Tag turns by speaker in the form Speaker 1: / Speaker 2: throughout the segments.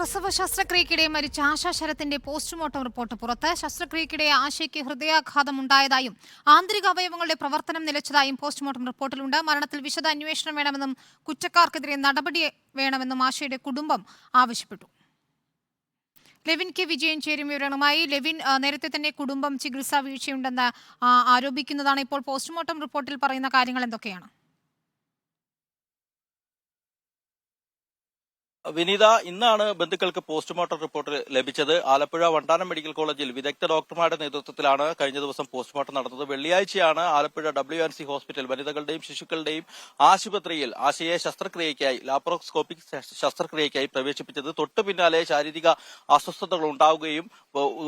Speaker 1: പ്രസവ ശസ്ത്രക്രിയക്കിടെ മരിച്ച ASHA ശരത്തിന്റെ postmortem report പുറത്ത്. ശസ്ത്രക്രിയക്കിടെ ആശയ്ക്ക് ഹൃദയാഘാതം ഉണ്ടായതായും ആന്തരിക അവയവങ്ങളുടെ പ്രവർത്തനം നിലച്ചതായും പോസ്റ്റ്മോർട്ടം റിപ്പോർട്ടിലുണ്ട്. മരണത്തിൽ വിശദ അന്വേഷണം വേണമെന്നും കുറ്റക്കാർക്കെതിരെ നടപടി വേണമെന്നും ആശയുടെ കുടുംബം ആവശ്യപ്പെട്ടു. ലെവിൻ കെ വിജയൻ ചേരും വിവരങ്ങളുമായി. ലെവിൻ നേരത്തെ തന്നെ കുടുംബം ചികിത്സാ വീഴ്ചയുണ്ടെന്ന് ആരോപിക്കുന്നതാണ് ഇപ്പോൾ പോസ്റ്റ്മോർട്ടം റിപ്പോർട്ടിൽ പറയുന്ന കാര്യങ്ങൾ എന്തൊക്കെയാണ്?
Speaker 2: വിനീത ഇന്നാണ് ബന്ധുക്കൾക്ക് പോസ്റ്റ്മോർട്ടം റിപ്പോർട്ട് ലഭിച്ചത്. ആലപ്പുഴ വണ്ടാനം മെഡിക്കൽ കോളേജിൽ വിദഗ്ധ ഡോക്ടർമാരുടെ നേതൃത്വത്തിലാണ് കഴിഞ്ഞ ദിവസം പോസ്റ്റ്മോർട്ടം നടന്നത്. വെള്ളിയാഴ്ചയാണ് Alappuzha W N C hospital വനിതകളുടെയും ശിശുക്കളുടെയും ആശുപത്രിയിൽ ആശയെ ശസ്ത്രക്രിയയ്ക്കായി ലാപ്രോസ്കോപ്പിക് ശസ്ത്രക്രിയയ്ക്കായി പ്രവേശിപ്പിച്ചത്. തൊട്ടു പിന്നാലെ ശാരീരിക അസ്വസ്ഥതകൾ ഉണ്ടാവുകയും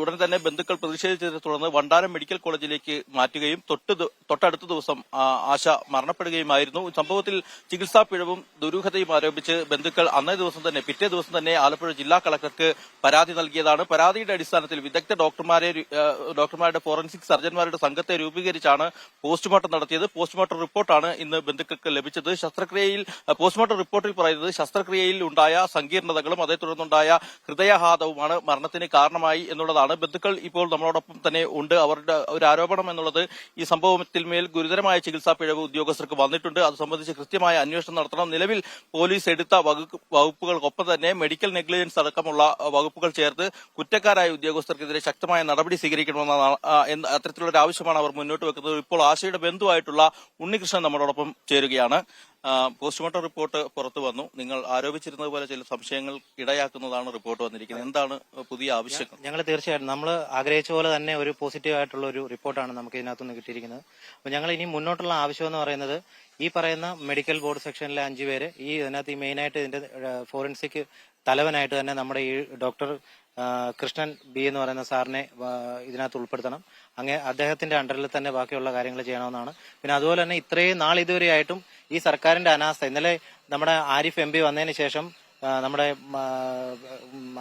Speaker 2: ഉടൻ തന്നെ ബന്ധുക്കൾ പ്രതിഷേധിച്ചതിനെ തുടർന്ന് വണ്ടാനം മെഡിക്കൽ കോളേജിലേക്ക് മാറ്റുകയും തൊട്ട് തൊട്ടടുത്ത ദിവസം ആശ മരണപ്പെടുകയുമായിരുന്നു. സംഭവത്തിൽ ചികിത്സാ പിഴവും ദുരൂഹതയും ആരോപിച്ച് ബന്ധുക്കൾ അന്നേ ദിവസം തന്നെ പിറ്റേ ദിവസം തന്നെ ആലപ്പുഴ ജില്ലാ കളക്ടർക്ക് പരാതി നൽകിയതാണ്. പരാതിയുടെ അടിസ്ഥാനത്തിൽ വിദഗ്ധ ഡോക്ടർമാരെ ഡോക്ടർമാരുടെ ഫോറൻസിക് സർജന്മാരുടെ സംഘത്തെ രൂപീകരിച്ചാണ് പോസ്റ്റ്മോർട്ടം നടത്തിയത്. പോസ്റ്റ്മോർട്ടം റിപ്പോർട്ടാണ് ഇന്ന് ബന്ധുക്കൾക്ക് ലഭിച്ചത്. ശസ്ത്രക്രിയയിൽ പോസ്റ്റ്മോർട്ടം റിപ്പോർട്ടിൽ പറയുന്നത് ശസ്ത്രക്രിയയിൽ ഉണ്ടായ സങ്കീർണതകളും അതേ തുടർന്നുണ്ടായ ഹൃദയാഘാതവുമാണ് മരണത്തിന് കാരണമായി എന്നുള്ളതാണ്. ബന്ധുക്കൾ ഇപ്പോൾ നമ്മളോടൊപ്പം തന്നെ ഉണ്ട്. അവരുടെ ഒരു ആരോപണം എന്നുള്ളത് ഈ സംഭവത്തിൽ മേൽ ഗുരുതരമായ ചികിത്സാ പിഴവ് ഉദ്യോഗസ്ഥർക്ക് വന്നിട്ടുണ്ട്. അത് സംബന്ധിച്ച് കൃത്യമായ അന്വേഷണം നടത്തണം. നിലവിൽ പോലീസ് എടുത്ത വകുപ്പ് വകുപ്പുകൾക്കൊപ്പം തന്നെ മെഡിക്കൽ നെഗ്ലിജൻസ് അടക്കമുള്ള വകുപ്പുകൾ ചേർത്ത് കുറ്റക്കാരായ ഉദ്യോഗസ്ഥർക്കെതിരെ ശക്തമായ നടപടി സ്വീകരിക്കണമെന്നാണ് അത്തരത്തിലുള്ള ഒരു ആവശ്യമാണ് അവർ മുന്നോട്ട് വെക്കുന്നത്. ഇപ്പോൾ ആശയുടെ ബന്ധുവായിട്ടുള്ള ഉണ്ണികൃഷ്ണൻ നമ്മളോടൊപ്പം ചേരുകയാണ്. പോസ്റ്റ്മോർട്ടം റിപ്പോർട്ട് പുറത്തു വന്നു. നിങ്ങൾ ആരോപിച്ചിരുന്നത് പോലെ ചില സംശയങ്ങൾ ഇടയാക്കുന്നതാണ് റിപ്പോർട്ട് വന്നിരിക്കുന്നത്. എന്താണ് പുതിയ ആവശ്യം
Speaker 3: ഞങ്ങൾ തീർച്ചയായിട്ടും നമ്മൾ ആഗ്രഹിച്ച പോലെ തന്നെ ഒരു പോസിറ്റീവ് ആയിട്ടുള്ള ഒരു റിപ്പോർട്ടാണ് നമുക്ക് ഇതിനകത്തുനിന്ന് കിട്ടിയിരിക്കുന്നത്. അപ്പോൾ ഞങ്ങൾ ഇനി മുന്നോട്ടുള്ള ആവശ്യം എന്ന് പറയുന്നത് ഈ പറയുന്ന മെഡിക്കൽ ബോർഡ് സെക്ഷനിലെ അഞ്ചു പേര് ഈ ഇതിനകത്ത് ഈ മെയിനായിട്ട് ഇതിന്റെ ഫോറൻസിക് തലവനായിട്ട് തന്നെ നമ്മുടെ ഈ ഡോക്ടർ കൃഷ്ണൻ ബി എന്ന് പറയുന്ന സാറിനെ ഇതിനകത്ത് ഉൾപ്പെടുത്തണം. അങ്ങനെ അദ്ദേഹത്തിന്റെ അണ്ടറിൽ തന്നെ ബാക്കിയുള്ള കാര്യങ്ങൾ ചെയ്യണമെന്നാണ്. പിന്നെ അതുപോലെ തന്നെ ഇത്രയും നാൾ ഇതുവരെയായിട്ടും ഈ സർക്കാരിന്റെ അനാസ്ഥ ഇന്നലെ നമ്മുടെ ആരിഫ് എം വന്നതിന് ശേഷം നമ്മുടെ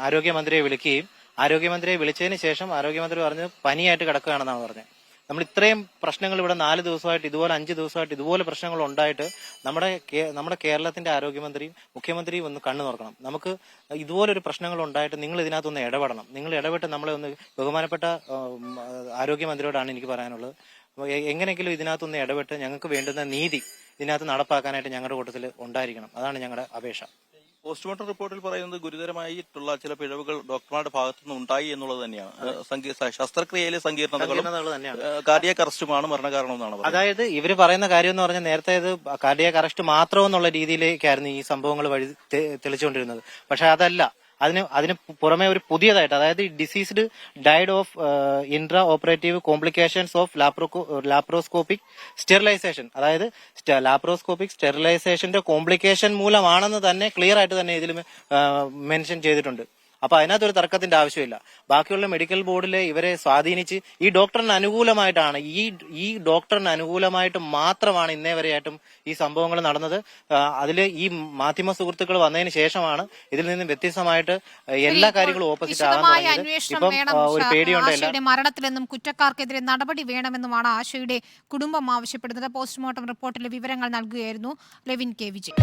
Speaker 3: ആരോഗ്യമന്ത്രിയെ വിളിക്കുകയും ആരോഗ്യമന്ത്രിയെ വിളിച്ചതിന് ശേഷം ആരോഗ്യമന്ത്രി പറഞ്ഞു പനിയായിട്ട് കിടക്കുകയാണെന്നാണ് പറഞ്ഞത്. നമ്മൾ ഇത്രയും പ്രശ്നങ്ങൾ ഇവിടെ നാല് ദിവസമായിട്ട് ഇതുപോലെ അഞ്ച് ദിവസമായിട്ട് ഇതുപോലെ പ്രശ്നങ്ങൾ ഉണ്ടായിട്ട് നമ്മുടെ നമ്മുടെ കേരളത്തിന്റെ ആരോഗ്യമന്ത്രിയും മുഖ്യമന്ത്രിയും ഒന്ന് കണ്ണു നോക്കണം നമുക്ക് ഇതുപോലൊരു പ്രശ്നങ്ങൾ ഉണ്ടായിട്ട് നിങ്ങൾ ഇതിനകത്തൊന്ന് ഇടപെടണം. നിങ്ങൾ ഇടപെട്ട് നമ്മളെ ഒന്ന് ബഹുമാനപ്പെട്ട ആരോഗ്യമന്ത്രിയോടാണ് എനിക്ക് പറയാനുള്ളത്. എങ്ങനെയെങ്കിലും ഇതിനകത്തൊന്ന് ഇടപെട്ട് ഞങ്ങൾക്ക് വേണ്ടുന്ന നീതി ഇതിനകത്ത് നടപ്പാക്കാനായിട്ട് ഞങ്ങളുടെ കൂട്ടത്തിൽ ഉണ്ടായിരിക്കണം. അതാണ് ഞങ്ങളുടെ അപേക്ഷ.
Speaker 2: പോസ്റ്റ്മോർട്ടം റിപ്പോർട്ടിൽ പറയുന്നത് ഗുരുതരമായിട്ടുള്ള ചില പിഴവുകൾ ഡോക്ടർമാരുടെ ഭാഗത്തു നിന്ന് ഉണ്ടായി എന്നുള്ളത് തന്നെയാണ്. ശസ്ത്രക്രിയയിലെ സങ്കീർണതകളും കാർഡിയക് അറസ്റ്റുമാണ് മരണകാരണം എന്നാണ്
Speaker 3: അതായത് ഇവർ പറയുന്ന കാര്യം എന്ന് പറഞ്ഞാൽ നേരത്തെ ഇത് കാർഡിയക് അറസ്റ്റ് മാത്രം എന്നുള്ള രീതിയിലേക്കായിരുന്നു ഈ സംഭവങ്ങൾ വഴി തെളിച്ചുകൊണ്ടിരുന്നത്. പക്ഷെ അതല്ല അതിന് അതിന് പുറമെ ഒരു പുതിയതായിട്ട് അതായത് diseased died of intra operative complications of ലാപ്രോ laparoscopic sterilisation അതായത് ലാപ്രോസ്കോപ്പിക് സ്റ്റെറിലൈസേഷന്റെ കോംപ്ലിക്കേഷൻ മൂലമാണെന്ന് തന്നെ ക്ലിയർ ആയിട്ട് തന്നെ ഇതിൽ മെൻഷൻ ചെയ്തിട്ടുണ്ട്. അപ്പൊ അതിനകത്തൊരു തർക്കത്തിന്റെ ആവശ്യമില്ല. ബാക്കിയുള്ള മെഡിക്കൽ ബോർഡിലെ ഇവരെ സ്വാധീനിച്ച് ഈ ഡോക്ടറിന് അനുകൂലമായിട്ടാണ് ഈ ഈ ഡോക്ടറിന് അനുകൂലമായിട്ട് മാത്രമാണ് ഇന്നേ വരെയായിട്ടും ഈ സംഭവങ്ങൾ നടന്നത്. അതിൽ ഈ മാധ്യമ സുഹൃത്തുക്കൾ വന്നതിന് ശേഷമാണ് ഇതിൽ നിന്നും വ്യത്യസ്തമായിട്ട് എല്ലാ കാര്യങ്ങളും ഓപ്പോസിറ്റ് ആകാൻ
Speaker 1: വിശദമായ
Speaker 3: തുടങ്ങിയത്.
Speaker 1: അന്വേഷണം
Speaker 3: ഇപ്പം
Speaker 1: വേണം
Speaker 3: ആ, ഒരു പേടിയുണ്ട്
Speaker 1: മരണത്തിലെന്നും കുറ്റക്കാർക്കെതിരെ നടപടി വേണമെന്നുമാണ് ആശയുടെ കുടുംബം ആവശ്യപ്പെടുന്നത്. പോസ്റ്റ്മോർട്ടം റിപ്പോർട്ടിലെ വിവരങ്ങൾ നൽകുകയായിരുന്നു ലെവിൻ കെ. വിജയ്